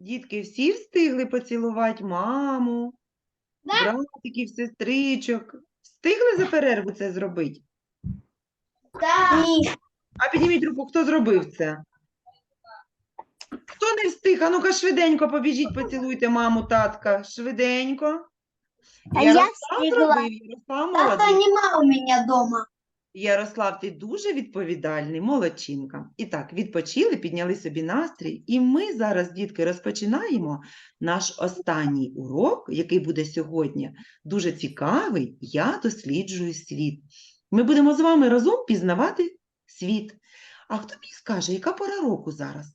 Дітки всі встигли поцілувати маму, братиків, сестричок. Встигли за перерву це зробити? Ні. А підніміть руку, хто зробив це? Хто не встиг? А ну-ка швиденько побіжіть, поцілуйте маму, татка. Швиденько. А я Ярослав встигла. зробив, Ярослав Тата молодець. нема у меня дома. Ярослав, ти дуже відповідальний, молодчинка. І так, відпочили, підняли собі настрій, і ми зараз, дітки, розпочинаємо наш останній урок, який буде сьогодні дуже цікавий. Я досліджую світ. Ми будемо з вами разом пізнавати світ. А хто мені скаже, яка пора року зараз?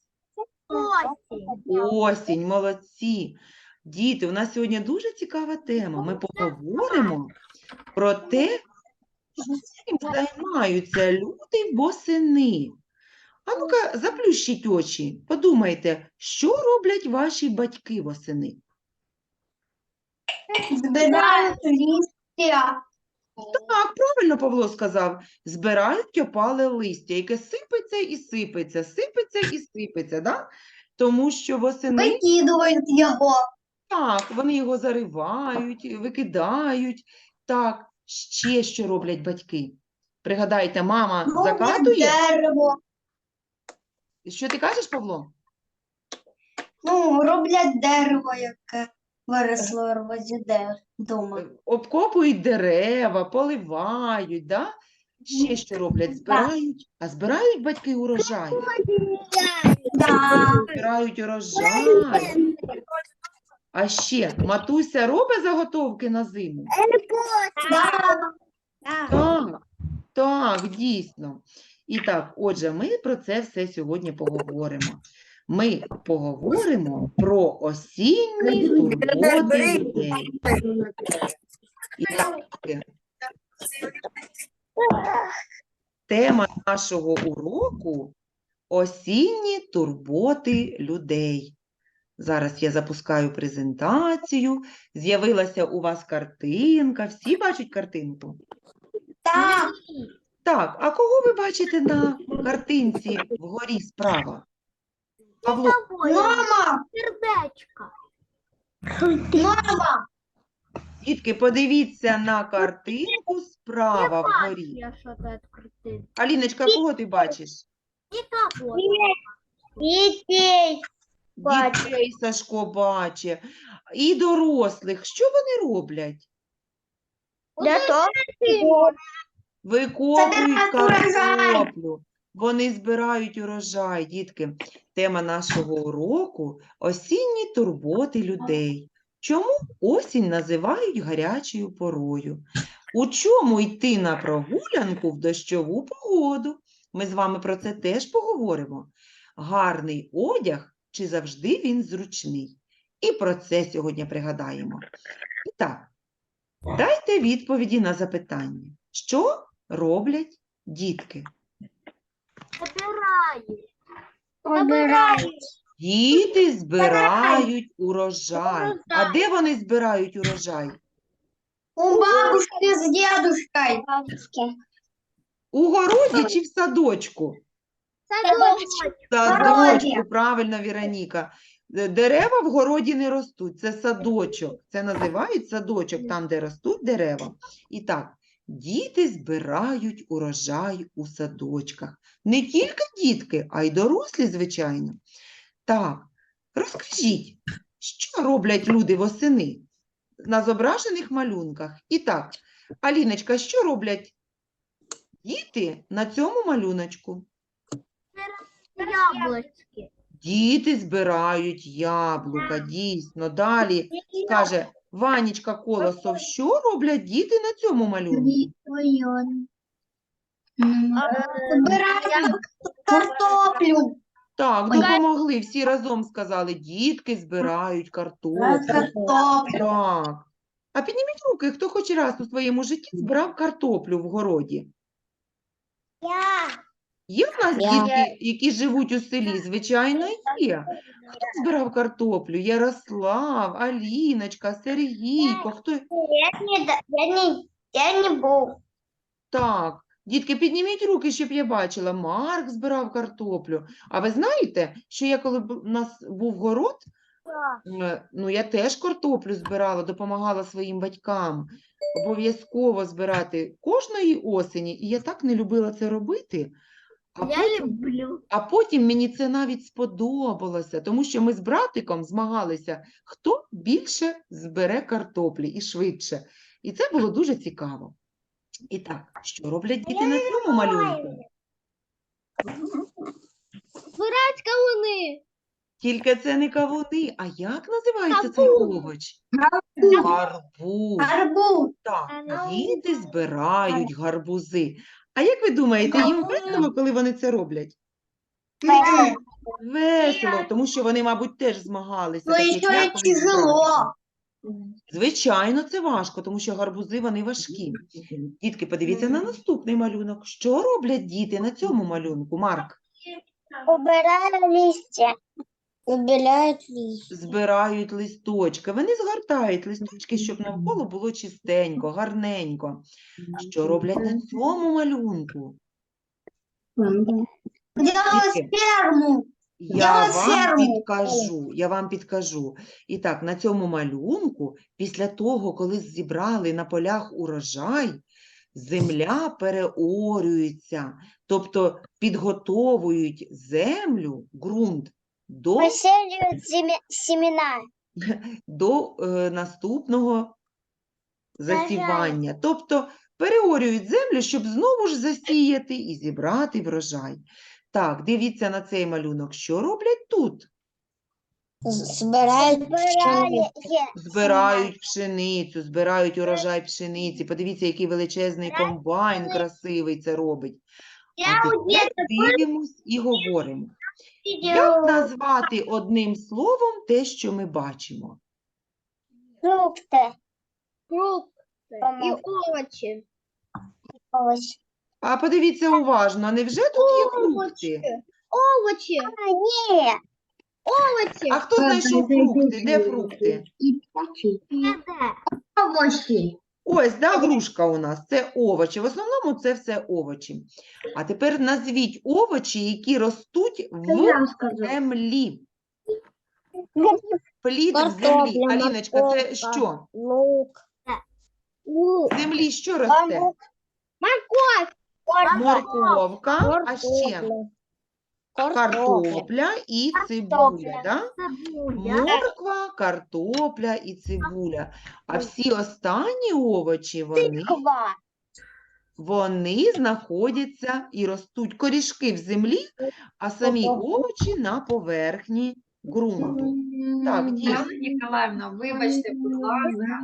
Осінь, молодці. Діти, у нас сьогодні дуже цікава тема. Ми поговоримо про те, займаються люди восени. А ну-ка, заплющіть очі, подумайте, що роблять ваші батьки восени? Збирають листя. Так, правильно Павло сказав, збирають опале листя, яке сипеться і сипеться, сипеться і сипеться, да? тому що восени Викидують його. Так, вони його заривають, викидають. Так, ще що роблять батьки? Пригадайте, мама Роблять закатує. дерево. Що ти кажеш, Павло? Ну, роблять дерево, яке виросло в розі дома. Е, Обкопують дерева, поливають, да? Ще що роблять? Збирають. А збирають батьки урожай. Да. Збирають урожай. А ще матуся робить заготовки на зиму. Да. Так, так, дійсно. І так, отже, ми про це все сьогодні поговоримо. Ми поговоримо про осінні турботи людей. І так, тема нашого уроку осінні турботи людей. Зараз я запускаю презентацію. З'явилася у вас картинка. Всі бачать картинку? Так. Так, а кого ви бачите на картинці вгорі справа? Павло, Мама. Сердечко. Мама. дітки, подивіться на картинку справа вгорі. Я. Аліночка, кого ти бачиш? Никого. Дітей. Дітей Сашко бачить. І дорослих. Що вони роблять? Викопують Збирають урожай. картоплю. Вони збирають урожай, дітки. Тема нашого уроку – осінні турботи людей. Чому осінь називають гарячою порою? У чому йти на прогулянку в дощову погоду? Ми з вами про це теж поговоримо. Гарний одяг, чи завжди він зручний? І про це сьогодні пригадаємо. І так, дайте відповіді на запитання. Що роблять дітки? Собираю. Обирають. Діти збирають урожай. А де вони збирають урожай? У бабушки з дедушкой. У городі чи в садочку? В Садочку, правильно, Віроніка. Е, Дерева в городі не ростуть, це садочок. Це називають садочок, там, де ростуть дерева. І так, діти збирають урожай у садочках. Не тільки дітки, а й дорослі, звичайно. Так, розкажіть, що роблять люди восени на зображених малюнках? І так, Аліночка, що роблять діти на цьому малюночку? Яблочки. Діти збирають яблука, дійсно. Далі каже Ванічка Колосов, що роблять діти на цьому малюнку? Збирають картоплю. Так, допомогли, всі разом сказали, дітки збирають картоплю. Так. А підніміть руки, хто хоч раз у своєму житті збирав картоплю в городі. Є в нас Я. дітки, які живуть у селі? Звичайно, є. Хто збирав картоплю? Ярослав, Аліночка, Сергійко. Хто? Я не, я не, я не був. Так, дітки, підніміть руки, щоб я бачила. Марк збирав картоплю. А ви знаєте, що я коли у нас був город, Е, Ну, я теж картоплю збирала, допомагала своїм батькам обов'язково збирати кожної осені, і я так не любила це робити. А Я потім, люблю. а потім мені це навіть сподобалося, тому що ми з братиком змагалися, хто більше збере картоплі і швидше. І це було дуже цікаво. І так, що роблять діти на цьому малюнку? Збирать кавуни. Тільки це не кавуни, а як називається цей овоч? Гарбуз. Гарбуз. Арбуз. Так, діти збирають гарбузи. А як ви думаєте, їм весело, коли вони це роблять? Весело, тому що вони, мабуть, теж змагалися. Ну, як и колись тяжело. Звичайно, це важко, тому що гарбузи вони важкі. Дітки, подивіться на наступний малюнок. Що роблять діти на цьому малюнку, Марк? Убираю листья. Убирают листья. Збирають листочки. Вони згортають листочки, щоб навколо було чистенько, гарненько. Що роблять на цьому малюнку? Делаю Дітки, сперму. Я Делать вам ферму. підкажу, я вам підкажу. І так, на цьому малюнку, після того, коли зібрали на полях урожай, земля переорюється, тобто підготовують землю, ґрунт до, семена. до е, наступного засівання. Тобто переорюють землю, щоб знову ж засіяти і зібрати врожай. Так, дивіться на цей малюнок. Що роблять тут? Собирают Збирають пшеницю, збирають урожай пшениці. Подивіться, який величезний комбайн красивий це робить. А тепер дивимось і говоримо. Як назвати одним словом те, що ми бачимо? Фрукты. Фрукти і Помог. овочі. А подивіться уважно, невже тут є фрукти? Овочі. А, нет. Овочі. А хто знайшов фрукти? Де фрукти? Де? Ось, да, грушка у нас, це овочі. В основному це все овочі. А тепер назвіть овочі, які ростуть в землі. Плід в землі. Аліночка, це що? Лук. В землі що росте? Морковь. Морковка, а ще картопля і цибуля. Да? Цибуля. Морква, картопля і цибуля. А всі останні овочі, вони, вони знаходяться і ростуть корішки в землі, а самі овочі на поверхні ґрунту. Так, дійсно. Ніколаївна, вибачте, будь ласка,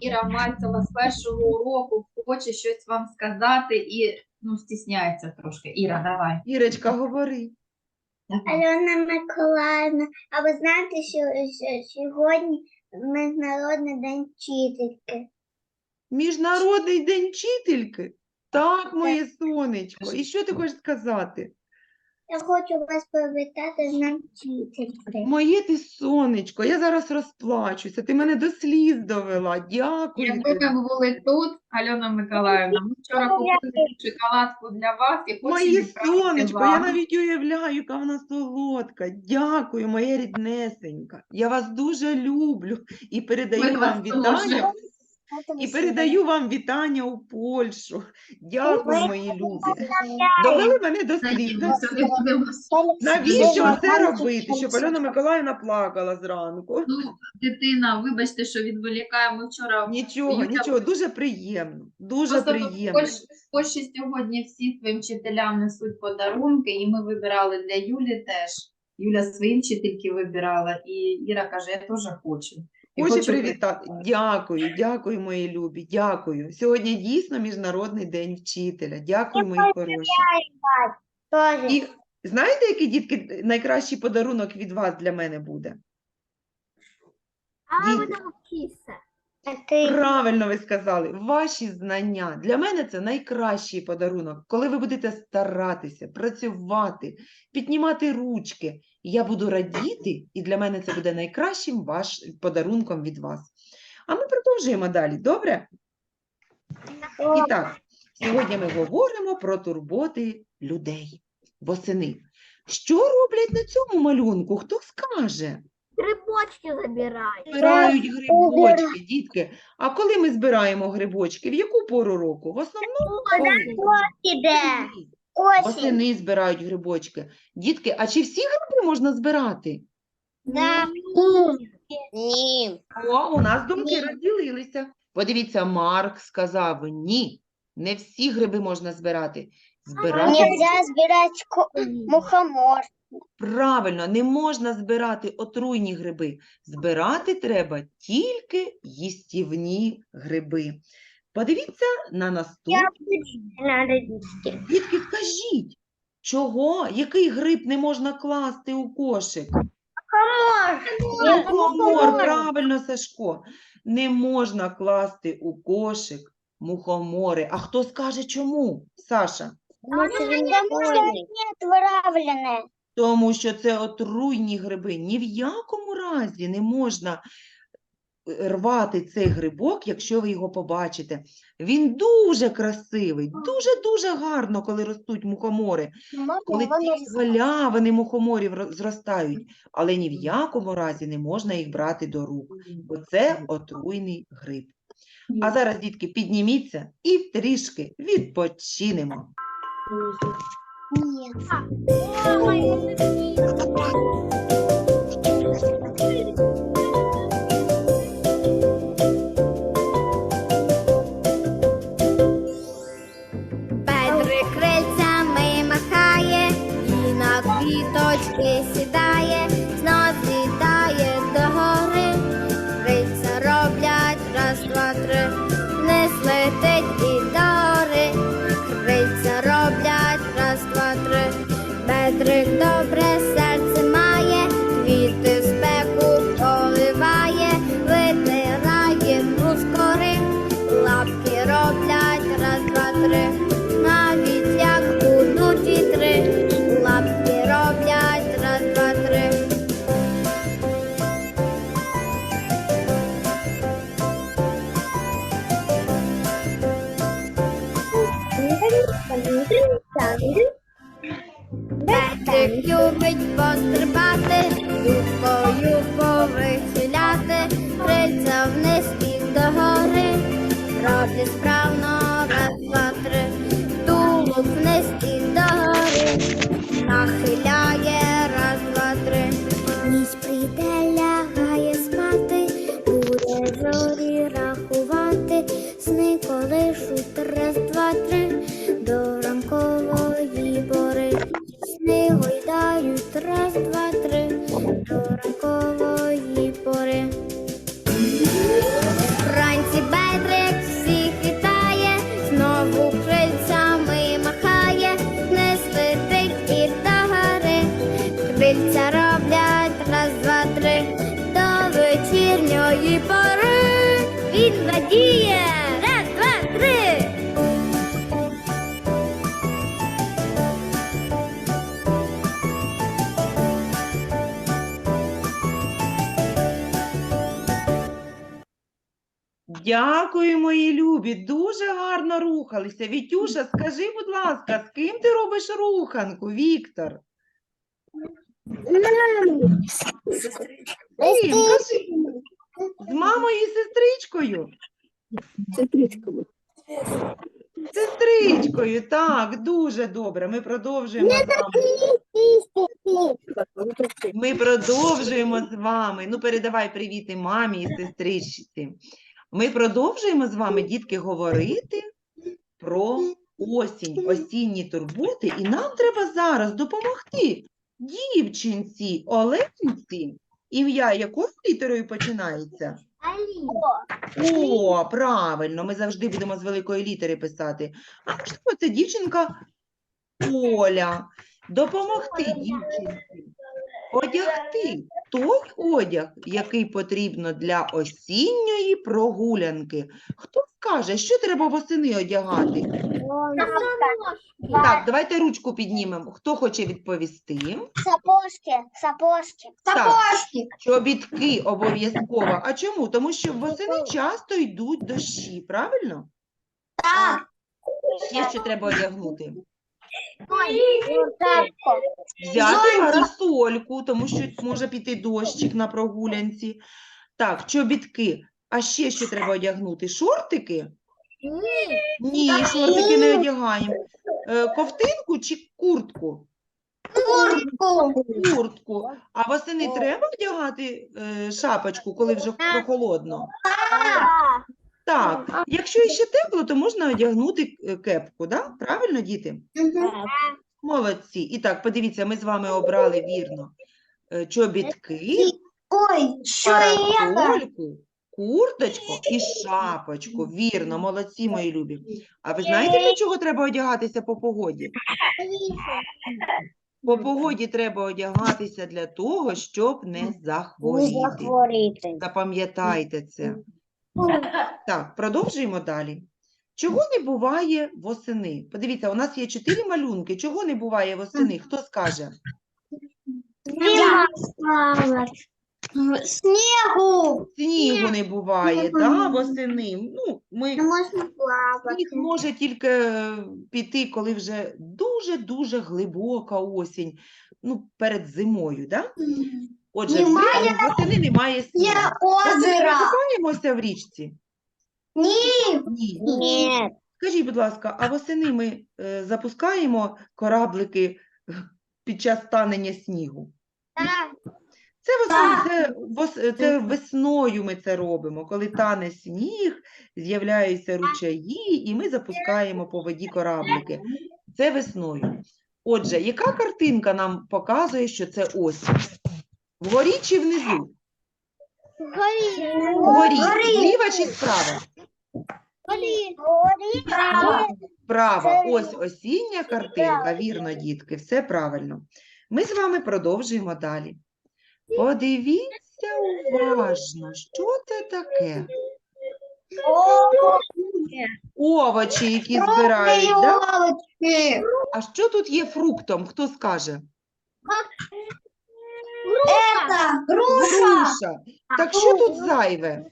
Іра Мальцева з першого уроку хоче щось вам сказати і ну, стісняється трошки. Іра, давай. Ірочка, говори. Альона Миколаївна, а ви знаєте, що, що сьогодні Міжнародний день вчительки? Міжнародний день вчительки? Так, моє сонечко. І що ти хочеш сказати? Я хочу вас привітати з вчительки. Моє ти сонечко, я зараз розплачуся. Ти мене до сліз довела. Дякую. Якби тобі. ви були тут, Альона Миколаївна, ми вчора купили шоколадку для вас і хочемо Моє відправити сонечко, я вам. навіть уявляю, яка вона солодка. Дякую, моя ріднесенька. Я вас дуже люблю і передаю Ми вам вас вітання. дуже. І передаю вам вітання у Польщу. Дякую, мої любі. Довели мене до будемо. Навіщо це робити, щоб Альона Миколаївна плакала зранку? Ну, дитина, вибачте, що відволікаємо вчора. Нічого, нічого, дуже приємно. Дуже Просто приємно. В Польщі сьогодні всі своїм вчителям несуть подарунки, і ми вибирали для Юлі теж. Юля своїм вчительки вибирала, і Іра каже, я теж хочу. І Хочу хочу привітати. Дякую, дякую, мої любі. Дякую. Сьогодні дійсно Міжнародний день вчителя. Дякую, мої хороші. Тоже. І знаєте, який дітки найкращий подарунок від вас для мене буде? А ви Діти. навчіться. Правильно ви сказали, ваші знання. Для мене це найкращий подарунок, коли ви будете старатися, працювати, піднімати ручки. Я буду радіти, і для мене це буде найкращим ваш подарунком від вас. А ми продовжуємо далі, добре? І так, сьогодні ми говоримо про турботи людей восени. Що роблять на цьому малюнку? Хто скаже? Грибочки забирають. Збирають грибочки, дітки. А коли ми збираємо грибочки? В яку пору року? В основному Іде. Осінь. восени збирають грибочки. Дітки, а чи всі гриби можна збирати? Да. Ні. О, у нас думки розділилися. Подивіться, Марк сказав ні, не всі гриби можна збирати. Збирати Нельзя збирати мухомор. Правильно, не можна збирати отруйні гриби. Збирати треба тільки їстівні гриби. Подивіться на наступний. Дітки, скажіть, чого, який гриб не можна класти у кошик? Мухомор, правильно, Сашко. Не можна класти у кошик мухомори. А хто скаже чому, Саша? Що вони отравлене. Тому що це отруйні гриби. Ні в якому разі не можна е, рвати цей грибок, якщо ви його побачите. Він дуже красивий, дуже-дуже гарно, коли ростуть мухомори. Коли ці галявини мухоморів зростають, але ні в якому разі не можна їх брати до рук, бо це отруйний гриб. А зараз, дітки, підніміться і трішки відпочинемо. เมียค่ะว้าวไม่ไดี Петрик любить пострибати, юбкою повихиляти, крильця вниз і догори, роблять справно радіє, раз, два, три. Дякую, мої любі, дуже гарно рухалися. Вітюша, скажи, будь ласка, з ким ти робиш руханку, Віктор? З ким? Кажи. З мамою і сестричкою? Сестричкою, так, дуже добре. Ми продовжуємо з вами. Ми продовжуємо з вами. Ну, передавай привіти мамі і сестричці. Ми продовжуємо з вами, дітки, говорити про осінь, осінні турботи, і нам треба зараз допомогти дівчинці Оленці. Ім'я якою літерою починається? О, правильно, ми завжди будемо з великої літери писати. А можливо, це дівчинка Оля. Допомогти дівчинці одягти той одяг, який потрібно для осінньої прогулянки. Хто скаже, що треба восени одягати? Так, давайте ручку піднімемо. Хто хоче відповісти? Сапожки, сапожки. Так, чобітки обов'язково. А чому? Тому що восени часто йдуть дощі, правильно? Так. Ще що треба одягнути? Взяти парасольку, тому що може піти дощик на прогулянці. Так, чобітки. А ще що треба одягнути? Шортики? Ні, шортики не одягаємо. Е, Ковтинку чи куртку? Куртку. Куртку. А восени треба одягати е, шапочку, коли вже прохолодно? Так, якщо ще тепло, то можна одягнути е, кепку, да? Правильно, діти? Молодці. І так, подивіться, ми з вами обрали вірно е, чобітки, Ой, що парасольку, курточку і шапочку. Вірно, молодці, мої любі. А ви знаєте, для чого треба одягатися по погоді? По погоді треба одягатися для того, щоб не захворіти. Запам'ятайте це. Так, продовжуємо далі. Чого не буває восени? Подивіться, у нас є чотири малюнки. Чого не буває восени? Хто скаже? Снегу. Снігу не буває, да, восени. Ну, ми, Можно плавать. сніг може тільки е, піти, коли вже дуже-дуже глибока осінь, ну, перед зимою, да? Отже, Немає восени немає снігу. Я Восени озеро. купаємося в річці? Ні. Ні. Нет. Скажіть, будь ласка, а восени ми е, запускаємо кораблики під час танення снігу? Це, це, вос- е, це весною ми це робимо, коли тане сніг, з'являються ручаї, і ми запускаємо по воді кораблики. Це весною. Отже, яка картинка нам показує, що це осінь? Вгорі чи внизу? Вгорі. Зліва чи справа? Справа. Ось осіння картинка. Вірно, дітки, все правильно. Ми з вами продовжуємо далі. Подивіться уважно, що це таке? Овочі, які збирають, да? Елочки. А що тут є фруктом? Хто скаже? Это груша. Груша. Так що тут зайве?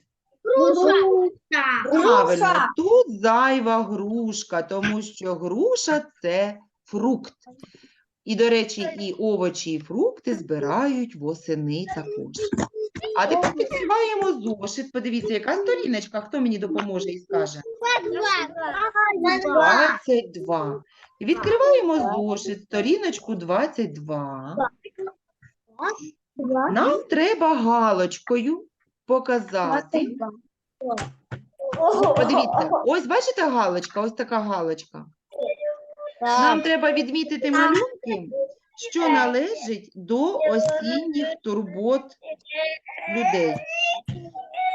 Правильно, тут зайва грушка, тому що груша це фрукт. І, до речі, і овочі, і фрукти збирають восени також. А тепер відкриваємо зошит. Подивіться, яка сторіночка, хто мені допоможе і скаже? 22. Відкриваємо зошит, сторіночку 22. Нам треба галочкою показати. Подивіться, ось бачите галочка, ось така галочка. Нам треба відмітити малюнки, що належить до осінніх турбот людей.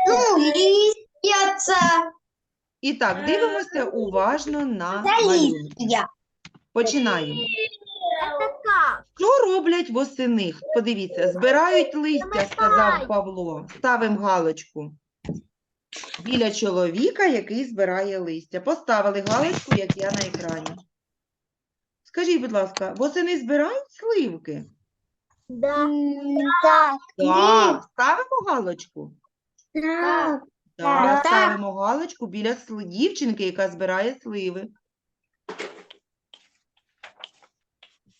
Ну, листья. І так, дивимося уважно на малюнки. Починаємо. Що роблять восени? Подивіться, збирають листя, сказав Павло. Ставимо галочку. Біля чоловіка, який збирає листя. Поставили галочку, як я на екрані. Скажіть, будь ласка, восени збирають сливки? Да. Так. Так, ставимо галочку. Так. Так, Так. ставимо галочку біля сли- дівчинки, яка збирає сливи.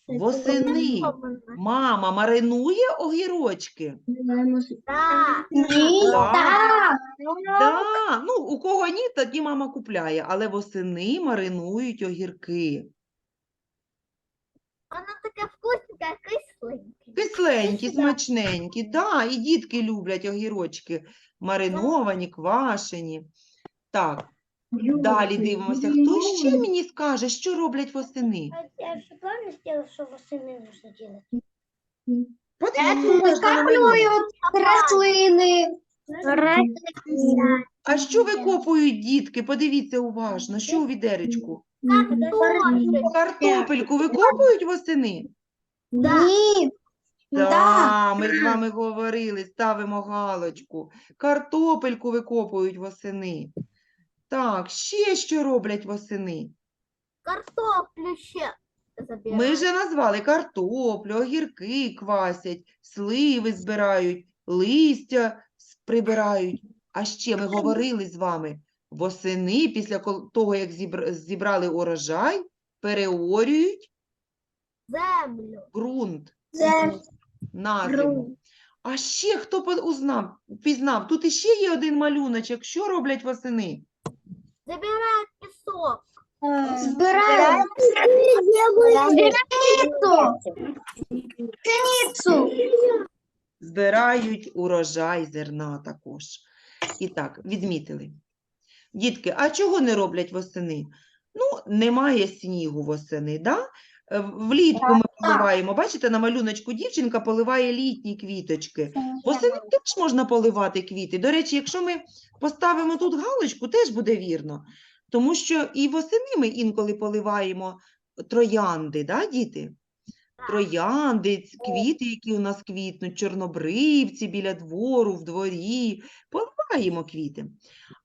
Восени мама маринує огірочки. Да. Так. Да, ну, у кого ні, тоді мама купляє, але восени маринують огірки. Такая вкусненькая, кисленькая. Кисленькі, смачненькі, да, і дітки люблять огірочки мариновані, квашені. Так, далі дивимося. Хто ще мені скаже, що роблять восени? Я правильно сделала, что восени нужно делать? Подивіться на рослини. А що викопують дітки? Подивіться уважно, що у відеречку? Картопельку викопують восени? Ні. Да, ми з вами говорили, ставимо галочку. Картопельку викопують восени. Так, ще що роблять восени? Картоплю ще забирають. Ми вже назвали картоплю, огірки квасять, сливи збирають, листя прибирають. А ще ми говорили з вами, восени, після того, як зібрали урожай, переорюють Землю. ґрунт, Землю. на зиму. А ще хто по- узнав, пізнав? Тут іще є один малюночок. Що роблять восени? Забирають пісок. Збираємо. Пшеницю. Збирають урожай зерна також. І так, відмітили. Дітки, а чого не роблять восени? Ну, немає снігу восени, да? Е, Влітку ми поливаємо. Бачите, на малюночку дівчинка поливає літні квіточки. Восени теж можна поливати квіти. До речі, якщо ми поставимо тут галочку, теж буде вірно. Тому що і восени ми інколи поливаємо троянди, да, діти? Троянди, квіти, які у нас квітнуть, чорнобривці біля двору, в дворі. Поливаємо квіти.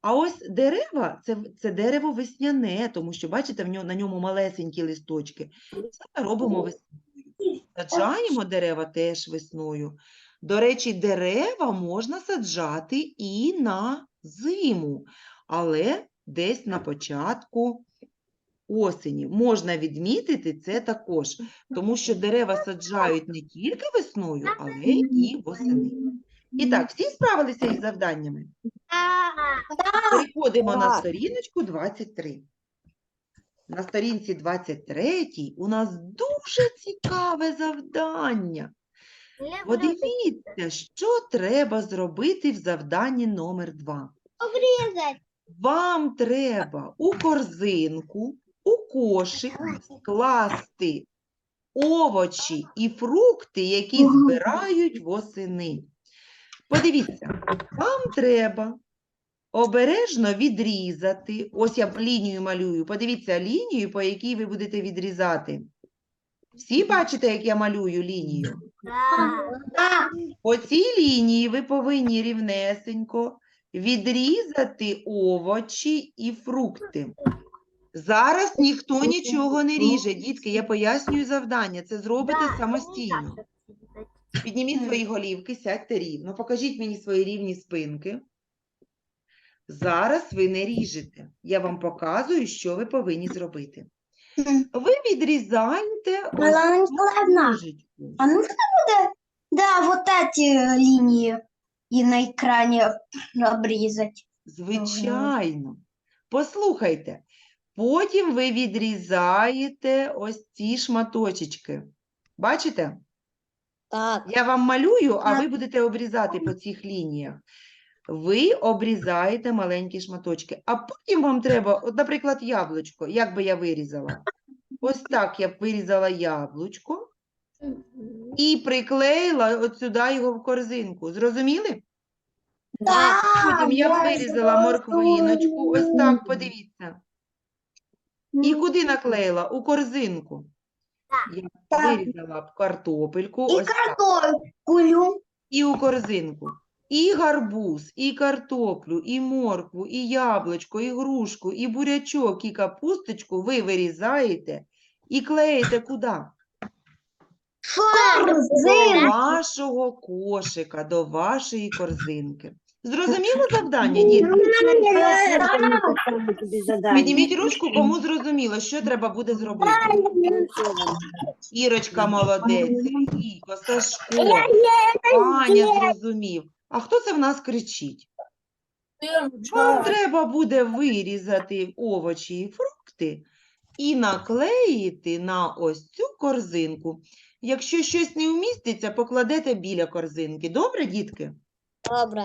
А ось дерева це, це дерево весняне, тому що, бачите, в ньому, на ньому малесенькі листочки. Це ми робимо весною. Саджаємо дерева теж весною. До речі, дерева можна саджати і на зиму, але десь на початку осені. Можна відмітити це також, тому що дерева саджають не тільки весною, але і восени. І так, всі справилися із завданнями? Переходимо на сторіночку 23. На сторінці 23 у нас дуже цікаве завдання. Подивіться, що треба зробити в завданні номер 2. Обрізати. Вам треба у корзинку, у кошик скласти овочі і фрукти, які збирають восени. Подивіться, вам треба обережно відрізати. Ось я лінію малюю. Подивіться лінію, по якій ви будете відрізати. Всі бачите, як я малюю лінію? По цій лінії ви повинні рівнесенько відрізати овочі і фрукти. Зараз ніхто нічого не ріже. Дітки, я пояснюю завдання. Це зробите самостійно. Підніміть свої голівки, сядьте рівно. Покажіть мені свої рівні спинки. Зараз ви не ріжете. Я вам показую, що ви повинні зробити. Ви відрізаєте Николаевна, ножичку. А нужно буде, да, вот эти линии и на экране обрезать. Звичайно. Послухайте. Потім ви відрізаєте ось ці шматочечки. Бачите? Так. Я вам малюю, а ви будете обрізати по цих лініях. Ви обрізаєте маленькі шматочки, а потім вам треба, от, наприклад, яблучко. Як би я вирізала? Ось так я б вирізала яблучко і приклеїла от сюди його в корзинку. Зрозуміли? Потім я б вирізала морквиночку. Ось так, подивіться. І куди наклеїла? У корзинку. Я Так. вирізала б картопельку. Ось так. картофелю. І у корзинку. І гарбуз, і картоплю, і моркву, і яблучко, і грушку, і бурячок, і капусточку ви вирізаєте і клеїте куди? До вашого кошика, до вашої корзинки. Зрозуміло завдання, дітки? Підніміть ручку, кому зрозуміло, що треба буде зробити. Ірочка молодець, Сергійко, Сашко, Аня зрозумів. А хто це в нас кричить? Вам треба буде вирізати овочі і фрукти і наклеїти на ось цю корзинку. Якщо щось не вміститься, покладете біля корзинки. Добре, дітки? Добре.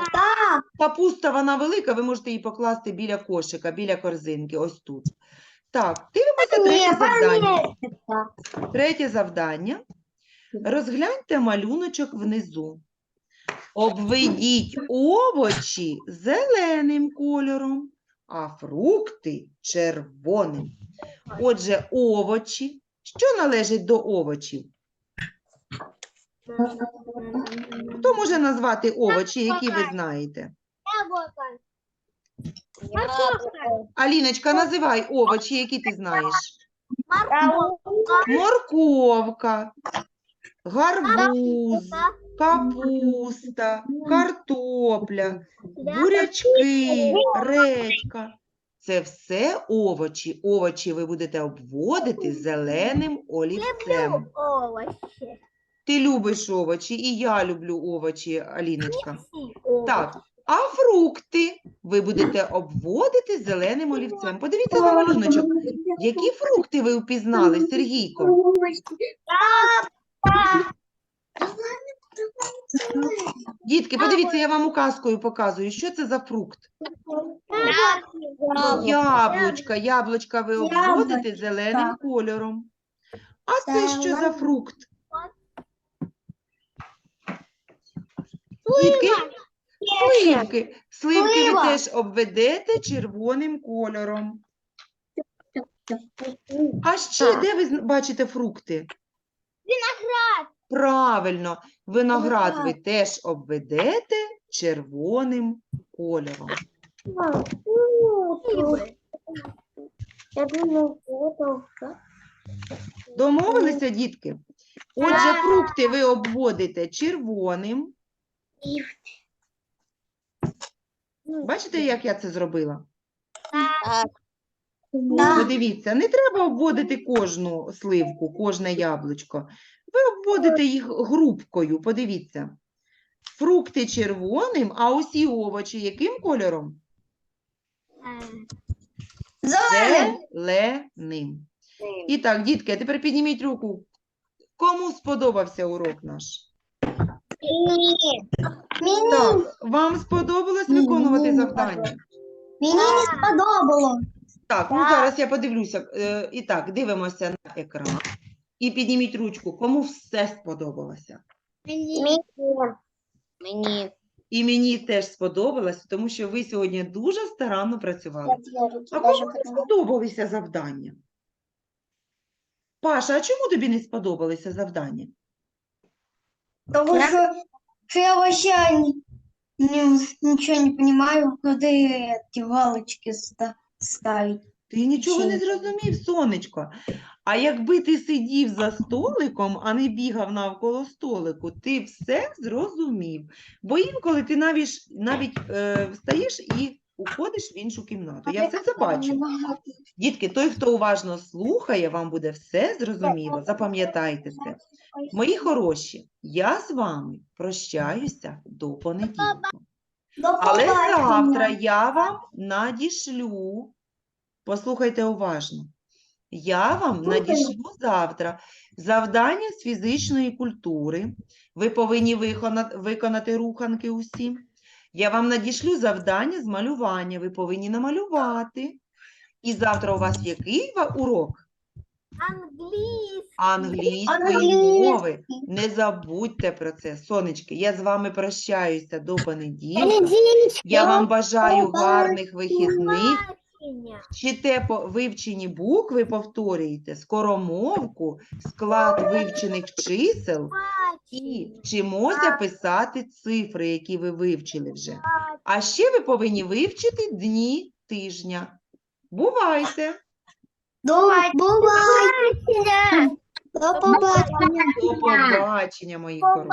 Капуста, вона велика, ви можете її покласти біля кошика, біля корзинки, ось тут. Так, дивимося третє завдання. Третє завдання. Розгляньте малюночок внизу. Обведіть овочі зеленим кольором, а фрукти червоним. Отже, овочі. Що належить до овочів? Хто може назвати овочі, які ви знаєте? Аліночка, називай овочі, які ти знаєш. Морковка, гарбуз, капуста, картопля, бурячки, редька. Це все овочі. Овочі ви будете обводити зеленим олівцем. Овощи. Ти любиш овочі, і я люблю овочі, Аліночка. Так, а фрукти ви будете обводити зеленим олівцем. Подивіться на малюночок. Які фрукти ви впізнали, Сергійко? Дітки, подивіться, я вам указкою показую, що це за фрукт. Яблучка. Яблучка ви обводите зеленим кольором. А це що за фрукт? Дітки, сливки. Сливки ви Слива. теж обведете червоним кольором. А ще де ви зн- бачите фрукти? Виноград. Правильно, виноград ви теж обведете червоним кольором. Я думаю, Домовилися, дітки? Отже, фрукти ви обводите червоним. Бачите, як я це зробила? Да. Подивіться, не треба обводити кожну сливку, кожне яблучко. Ви обводите їх групкою, подивіться. Фрукти червоним, а усі овочі яким кольором? Зеленим. Зеленим. І так, дітки, а тепер підніміть руку. Кому сподобався урок наш? Мені, Так, вам сподобалось виконувати завдання? мені не сподобало. Так, ну зараз я подивлюся. Е, І так, дивимося на екран. І підніміть ручку, кому все сподобалося. Мені. Мені. І мені теж сподобалось, тому що ви сьогодні дуже старанно працювали. А кому не сподобалися завдання? Паша, а чому тобі не сподобалися завдання? Тому що, що я вообще ні, нічого не понимаю, куди ці галочки ста- ставить. Ти нічого не зрозумів, сонечко. А якби ти сидів за столиком, а не бігав навколо столику, ти все зрозумів. Бо інколи ти навіть, навіть е, встаєш і уходиш в іншу кімнату. Я все це бачу. Дітки, той, хто уважно слухає, вам буде все зрозуміло. Запам'ятайте це. Мої хороші, я з вами прощаюся до понеділка. Але завтра я вам надішлю. Послухайте уважно. Я вам надішлю завтра завдання з фізичної культури. Ви повинні виконати, руханки усі. Я вам надішлю завдання з малювання. Ви повинні намалювати. І завтра у вас який урок? Англійський. Англійської мови. Не забудьте про це. Сонечки, я з вами прощаюся до понеділка. Я вам бажаю гарних вихідних. Вчите по вивчені букви, повторюйте, скоромовку, склад вивчених чисел і вчимося писати цифри, які ви вивчили вже. А ще ви повинні вивчити дні тижня. Бувайте! До побачення. До побачення. До побачення, мої хороші!